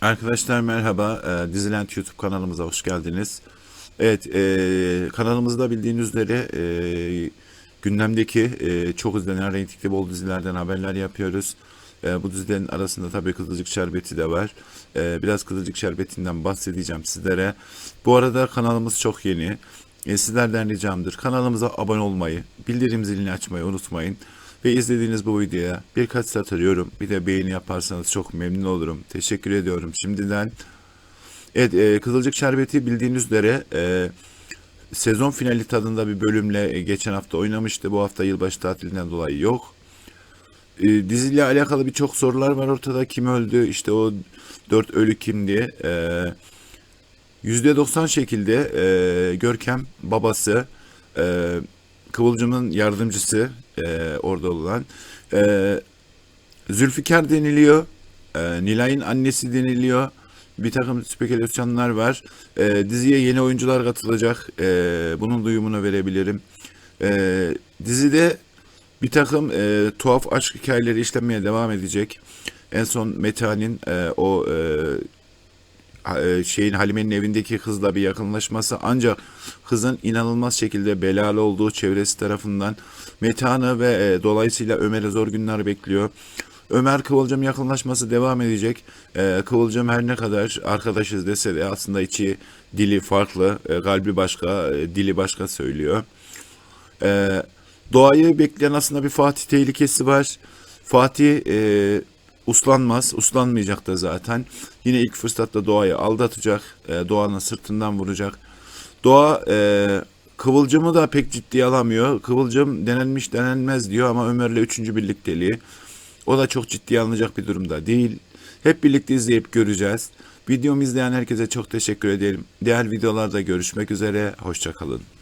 Arkadaşlar merhaba. Ee, Diziland YouTube kanalımıza hoş geldiniz. Evet, e, kanalımızda bildiğiniz üzere e, gündemdeki e, çok izlenen reytingli bol dizilerden haberler yapıyoruz. E, bu dizilerin arasında tabii Kızılcık Şerbeti de var. E, biraz Kızılcık Şerbeti'nden bahsedeceğim sizlere. Bu arada kanalımız çok yeni. E, sizlerden ricamdır kanalımıza abone olmayı, bildirim zilini açmayı unutmayın. Ve izlediğiniz bu videoya birkaç satır yorum, bir de beğeni yaparsanız çok memnun olurum. Teşekkür ediyorum şimdiden. Evet, e, Kızılcık Şerbeti bildiğiniz üzere e, sezon finali tadında bir bölümle e, geçen hafta oynamıştı. Bu hafta yılbaşı tatilinden dolayı yok. E, diziyle alakalı birçok sorular var ortada. Kim öldü, işte o dört ölü kim diye. E, %90 şekilde e, Görkem babası, e, Kıvılcım'ın yardımcısı e, orada olan e, Zülfikar deniliyor. E, Nilay'ın annesi deniliyor. Bir takım spekülasyonlar var. E, diziye yeni oyuncular katılacak. E, bunun duyumunu verebilirim. E, dizide bir takım e, tuhaf aşk hikayeleri işlenmeye devam edecek. En son Meta'nın e, o e, şeyin Halime'nin evindeki kızla bir yakınlaşması ancak kızın inanılmaz şekilde belalı olduğu çevresi tarafından Metehan'ı ve e, dolayısıyla Ömer'e zor günler bekliyor. Ömer Kıvılcım yakınlaşması devam edecek. E, Kıvılcım her ne kadar arkadaşız dese de aslında içi dili farklı, e, kalbi başka, e, dili başka söylüyor. E, Doğayı bekleyen aslında bir Fatih tehlikesi var. Fatih e, uslanmaz, uslanmayacak da zaten. Yine ilk fırsatta Doğa'yı aldatacak, e, Doğanın sırtından vuracak. Doğa e, Kıvılcım'ı da pek ciddiye alamıyor. Kıvılcım denenmiş denenmez diyor ama Ömer'le üçüncü birlikteliği. O da çok ciddiye alınacak bir durumda değil. Hep birlikte izleyip göreceğiz. Videomu izleyen herkese çok teşekkür ederim. Diğer videolarda görüşmek üzere. Hoşçakalın.